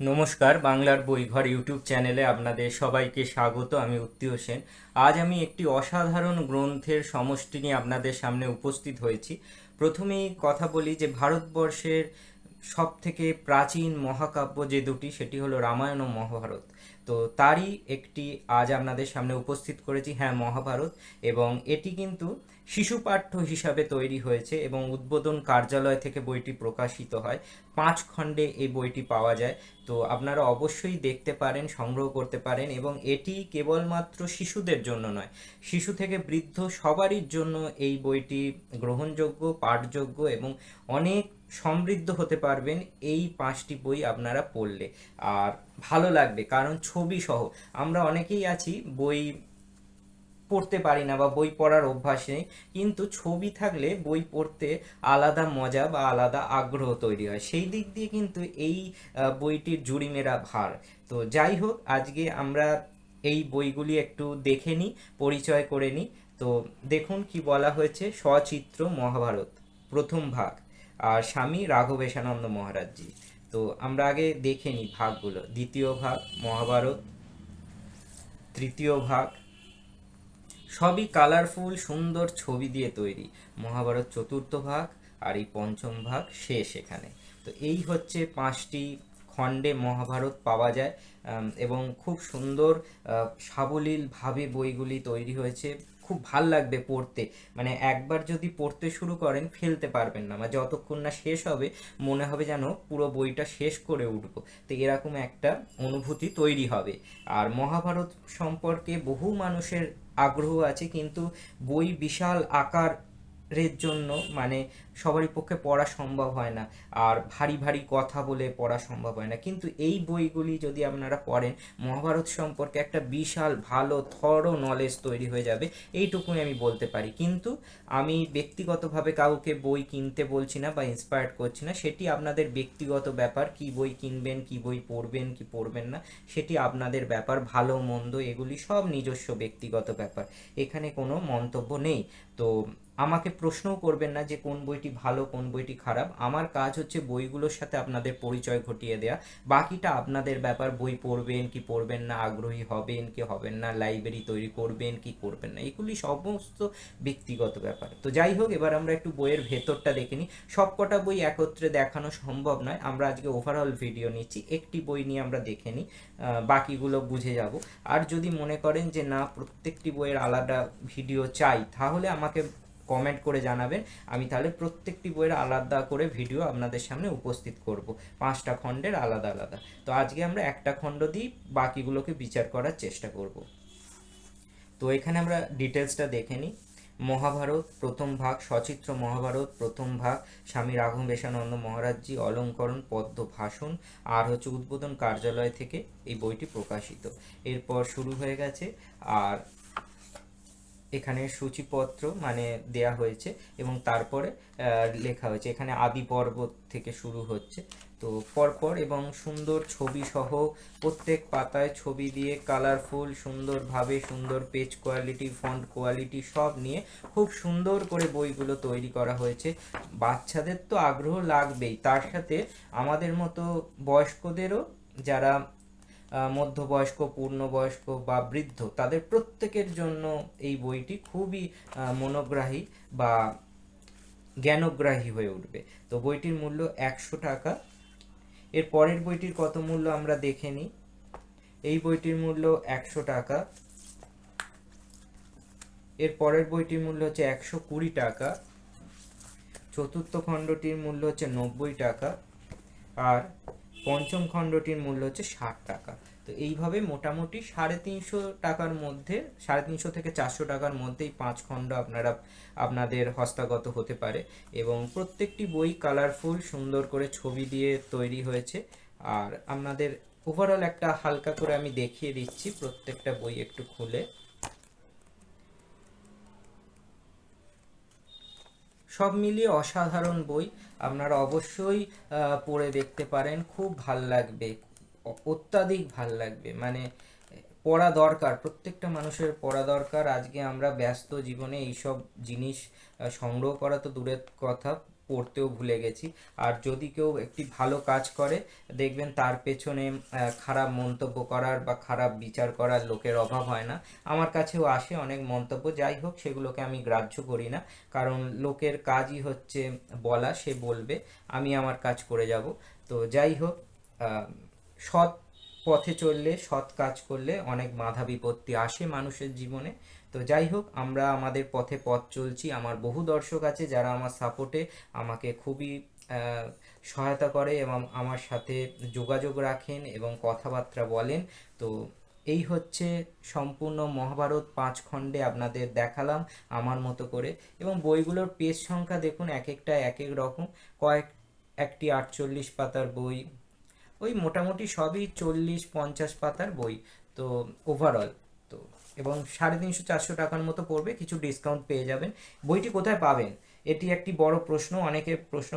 নমস্কার, বাংলার বইঘর ইউটিউব চ্যানেলে আপনাদের সবাইকে স্বাগত, আমি উত্তীয় সেন। আজ আমি একটি অসাধারণ গ্রন্থের সমষ্টি নিয়ে আপনাদের সামনে উপস্থিত হয়েছি। প্রথমেই কথা বলি যে, ভারতবর্ষের সব থেকে প্রাচীন মহাকাব্য যে দুটি, সেটি হলো রামায়ণ ও মহাভারত। তো তারই একটি আজ আপনাদের সামনে উপস্থিত করেছি হ্যাঁ মহাভারত। এবং এটি কিন্তু শিশু পাঠ্য হিসাবে তৈরি হয়েছে এবং উদ্বোধন কার্যালয় থেকে বইটি প্রকাশিত হয়। পাঁচ খণ্ডে এই বইটি পাওয়া যায়। তো আপনারা অবশ্যই দেখতে পারেন, সংগ্রহ করতে পারেন এবং এটি কেবলমাত্র শিশুদের জন্য নয়, শিশু থেকে বৃদ্ধ সবারই জন্য এই বইটি গ্রহণযোগ্য, পাঠযোগ্য এবং অনেক সমৃদ্ধ হতে পারবেন এই পাঁচটি বই আপনারা পড়লে। আর ভালো লাগবে, কারণ ছবি সহ আমরা অনেকেই আছি বই পড়তে পারি না বা বই পড়ার অভ্যাস নেই, কিন্তু ছবি থাকলে বই পড়তে আলাদা মজা বা আলাদা আগ্রহ তৈরি হয়। সেই দিক দিয়ে কিন্তু এই বইটির জুড়িমেরা ভার। তো যাই হোক, আজকে আমরা এই বইগুলি একটু দেখে নিই, পরিচয় করে নিই। তো দেখুন কি বলা হয়েছে সচিত্র মহাভারত, প্রথম ভাগ। স্বামী রাঘবেশানন্দ মহারাজজি। তো আমরা আগে দেখে নিই ভাগগুলো। দ্বিতীয় ভাগ, মহাভারত। তৃতীয় ভাগ, সবই কালারফুল সুন্দর ছবি দিয়ে তৈরি। মহাভারত চতুর্থ ভাগ আর এই পঞ্চম ভাগ শেষ এখানে। তো এই হচ্ছে পাঁচটি খণ্ডে মহাভারত পাওয়া যায় এবং খুব সুন্দর সাবলীলভাবে বইগুলি তৈরি হয়েছে। খুব ভালো লাগবে পড়তে। মানে একবার যদি পড়তে শুরু করেন, ফেলতে পারবেন না। মানে যতক্ষণ না শেষ হবে, মনে হবে যেন পুরো বইটা শেষ করে উঠবো। তো এরকম একটা অনুভূতি তৈরি হবে। আর মহাভারত সম্পর্কে বহু মানুষের আগ্রহ আছে, কিন্তু বই বিশাল আকারের জন্য মানে সবারই পক্ষে পড়া সম্ভব হয় না। আর ভারী ভারী কথা বলে পড়া সম্ভব হয় না। কিন্তু এই বইগুলি যদি আপনারা পড়েন, মহাভারত সম্পর্কে একটা বিশাল, ভালো থরো নলেজ তৈরি হয়ে যাবে। এইটুকুই আমি বলতে পারি। কিন্তু আমি ব্যক্তিগতভাবে কাউকে বই কিনতে বলছি না বা ইন্সপায়ার্ড করছি না। সেটি আপনাদের ব্যক্তিগত ব্যাপার, কি বই কিনবেন, কি বই পড়বেন, কি পড়বেন না, সেটি আপনাদের ব্যাপার, ভালো, মন্দ, এগুলি সব নিজস্ব ব্যক্তিগত ব্যাপার। এখানে কোনো মন্তব্য নেই। তো আমাকে প্রশ্নও করবেন না যে কোন বইটি ভালো, কোন বইটি খারাপ। আমার কাজ হচ্ছে বইগুলোর সাথে আপনাদের পরিচয় ঘটিয়ে দেয়া। বাকিটা আপনাদের ব্যাপার, বই পড়বেন কি পড়বেন না, আগ্রহী হবেন কি হবেন না, লাইব্রেরি তৈরি করবেন কি করবেন না, এগুলি সমস্ত ব্যক্তিগত ব্যাপার। তো যাই হোক, এবার আমরা একটু বইয়ের ভেতরটা দেখে নিই। সবকটা বই একত্রে দেখানো সম্ভব নয়। আমরা আজকে ওভারঅল ভিডিও নিচ্ছি। একটি বই নিয়ে আমরা দেখে নিই। বাকিগুলো বুঝে যাব। আর যদি মনে করেন যে না, প্রত্যেকটি বইয়ের আলাদা ভিডিও চাই, তাহলে আমাকে কমেন্ট করে জানাবেন। আমি তাহলে প্রত্যেকটি বইয়ের আলাদা করে ভিডিও আপনাদের সামনে উপস্থিত করব। পাঁচটা খণ্ডের আলাদা আলাদা। তো আজকে আমরা একটা খণ্ড দিয়ে বাকিগুলোকে বিচার করার চেষ্টা করব। তো এখানে আমরা ডিটেলসটা দেখে নিই। মহাভারত, প্রথম ভাগ, সচিত্র মহাভারত, প্রথম ভাগ, স্বামী রাঘবেশানন্দ মহারাজজি, অলঙ্করণ, পদ্ম ভাষণ, আর হচ্ছে উদ্বোধন কার্যালয় থেকে এই বইটি প্রকাশিত। এরপর শুরু হয়ে গেছে, আর এখানে সূচিপত্র মানে দেয়া হয়েছে এবং তারপরে লেখা হয়েছে। এখানে আদি পর্বত থেকে শুরু হচ্ছে। তো পরপর এবং সুন্দর ছবি সহ প্রত্যেক পাতায় ছবি দিয়ে কালারফুল সুন্দরভাবে সুন্দর পেজ কোয়ালিটি ফন্ট কোয়ালিটি সব নিয়ে খুব সুন্দর করে বইগুলো তৈরি করা হয়েছে। বাচ্চাদের তো আগ্রহ লাগবেই। তার সাথে আমাদের মতো বয়স্কদেরও যারা মধ্যবয়স্ক, পূর্ণবয়স্ক বা বৃদ্ধ, তাদের প্রত্যেকের জন্য এই বইটি খুবই মনোগ্রাহী বা জ্ঞানগ্রাহী হয়ে উঠবে। তো বইটির মূল্য একশো টাকা। এর পরের বইটির কত মূল্য আমরা দেখে নিই। এই বইটির মূল্য একশো টাকা। এর পরের বইটির মূল্য হচ্ছে একশো কুড়ি টাকা। চতুর্থ খণ্ডটির মূল্য হচ্ছে নব্বই টাকা। আর পঞ্চম খণ্ডটির মূল্য হচ্ছে ষাট টাকা। তো এইভাবে মোটামুটি সাড়ে তিনশো টাকার মধ্যে, সাড়ে তিনশো থেকে চারশো টাকার মধ্যেই পাঁচ খণ্ড আপনারা, আপনাদের হস্তগত হতে পারে এবং প্রত্যেকটি বই কালারফুল সুন্দর করে ছবি দিয়ে তৈরি হয়েছে। আর আপনাদের ওভারঅল একটা হালকা করে আমি দেখিয়ে দিচ্ছি, প্রত্যেকটা বই একটু খুলে। সব মিলিয়ে অসাধারণ বই আপনারা অবশ্যই পড়ে দেখতে পারেন। খুব ভালো লাগবে, অত্যাধিক ভালো লাগবে। মানে পড়া দরকার, প্রত্যেকটা মানুষের পড়া দরকার। আজকে আমরা ব্যস্ত জীবনে এইসব জিনিস সংগ্রহ করা তো দূরের কথা। পড়তেও ভুলে গেছি। আর যদি কেউ একটি ভালো কাজ করে, দেখবেন তার পেছনে খারাপ মন্তব্য করার বা খারাপ বিচার করার লোকের অভাব হয় না। আমার কাছেও আসে অনেক মন্তব্য, যাই হোক, সেগুলোকে আমি গ্রাহ্য করি না। কারণ লোকের কাজই হচ্ছে বলা, সে বলবে, আমি আমার কাজ করে যাব। তো যাই হোক সৎ পথে চললে, সৎ কাজ করলে অনেক বাধা বিপত্তি আসে মানুষের জীবনে। তো যাই হোক, আমরা আমাদের পথে পথ চলছি। আমার বহু দর্শক আছে যারা আমার সাপোর্টে আমাকে খুবই সহায়তা করে এবং আমার সাথে যোগাযোগ রাখেন এবং কথাবার্তা বলেন। তো এই হচ্ছে সম্পূর্ণ মহাভারত পাঁচ খণ্ডে আপনাদের দেখালাম আমার মতো করে। এবং বইগুলোর পেজ সংখ্যা দেখুন, এক একটা, এক এক রকম। কয়েক, একটি আটচল্লিশ পাতার বই। ওই মোটামুটি সবই চল্লিশ, পঞ্চাশ পাতার বই। তো ওভারঅল এবং সাড়ে তিনশো চারশো টাকার মতো পড়বে, কিছু ডিসকাউন্ট পেয়ে যাবেন। বইটি কোথায় পাবেন? এটি একটি বড় প্রশ্ন, অনেকে প্রশ্ন